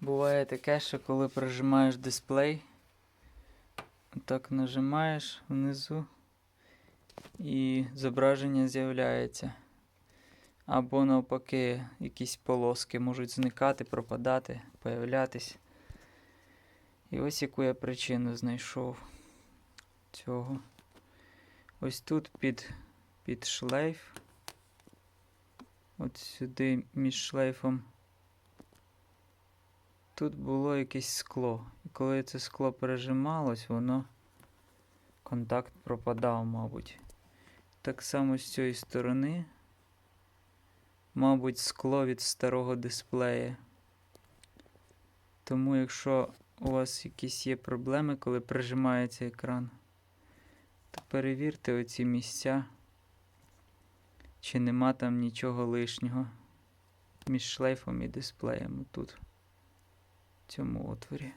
Буває таке, що коли прожимаєш дисплей, так нажимаєш внизу і зображення з'являється. Або навпаки, якісь полоски можуть зникати, пропадати, появлятись. І ось яку я причину знайшов цього. Ось тут під, під шлейф. От сюди між шлейфом. Тут було якесь скло. І коли це скло пережималось, воно контакт пропадав, мабуть. Так само з цієї сторони. Мабуть, скло від старого дисплея. Тому, якщо у вас якісь є проблеми, коли прижимається екран, то перевірте оці місця, чи нема там нічого лишнього між шлейфом і дисплеєм тут, цьому отворі.